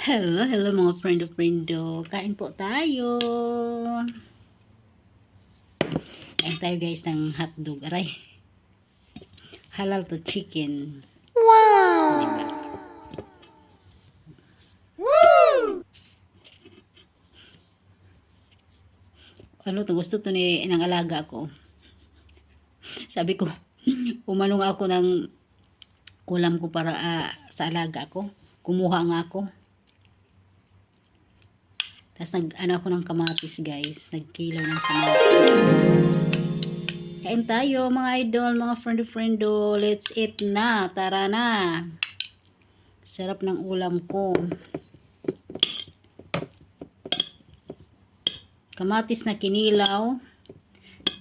Hello, hello mga friendo-friendo. Kain po tayo. Kain tayo guys ng hotdog. Aray. Halal to chicken. Wow! Diba? Ano to? Gusto to ni ng alaga ko. Sabi ko, umanong ako ng ulam ko para ah, sa alaga ko. Kumuha nga ako. Tapos nag, ano ako ng kamatis guys. Nagkilaw ng kamatis. Kain tayo mga idol, mga friendo-friendo. Let's eat na. Tara na. Sarap ng ulam ko. Kamatis na kinilaw.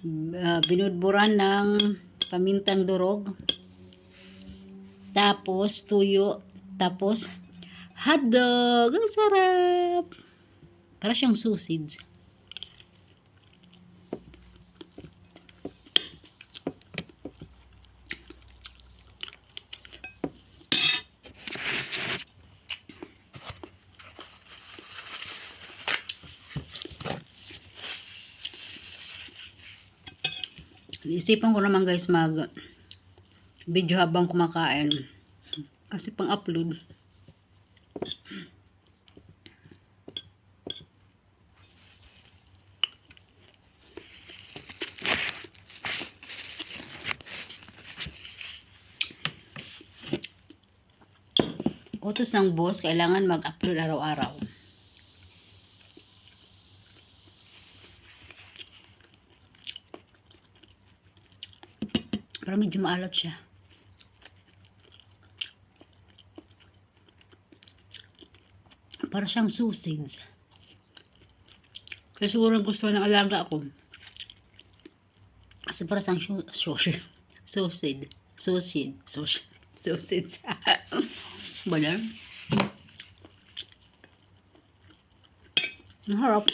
Uh, binudburan ng pamintang durog. Tapos tuyo. Tapos hotdog. Ang sarap. Para siyang sausage. Isipan ko naman guys mag video habang kumakain. Kasi pang Utos ng boss, kailangan mag-upload araw-araw. Pero medyo maalat siya. Para siyang sausage. Kaya siguro gusto ng alaga ko. Kasi para siyang sausage. Sausage. Sausage. Sausage. Sausage. ba yan? Ang harap.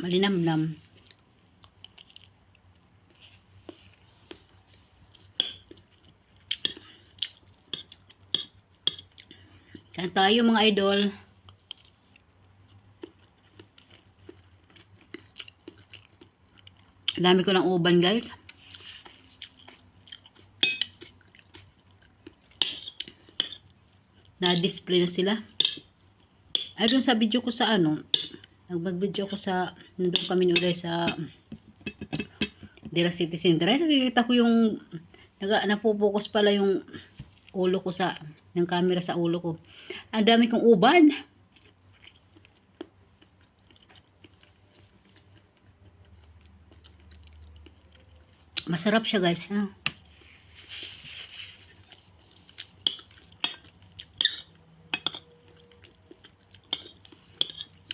Malinamnam. Kaya tayo mga idol. Dami ko ng uban guys. Na-display na sila. Ay doon sa video ko sa ano. Nagbag-video ko sa nandun kami Uday sa Dira City Center. Ay nakikita ko yung naga, napopokus pala yung ulo ko sa ng camera sa ulo ko. Ang dami kong uban. Masarap siya guys. Ha?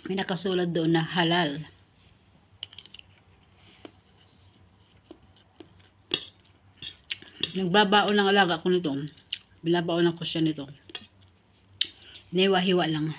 May nakasulat doon na halal. Nagbabaon ng alaga ko nito. Binabaon ko siya nito. Newa-hiwa lang.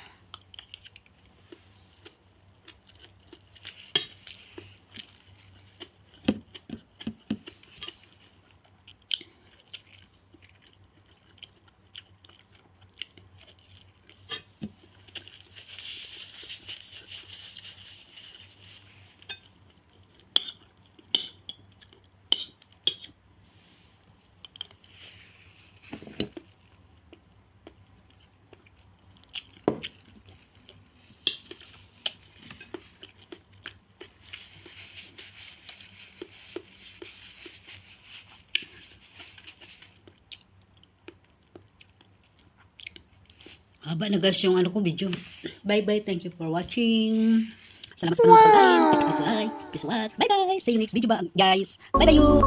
Haba na guys yung ano ko video. Bye bye. Thank you for watching. Salamat po wow. mga pagkain. Please like, please watch. Bye bye. See you next video ba guys. Bye bye you.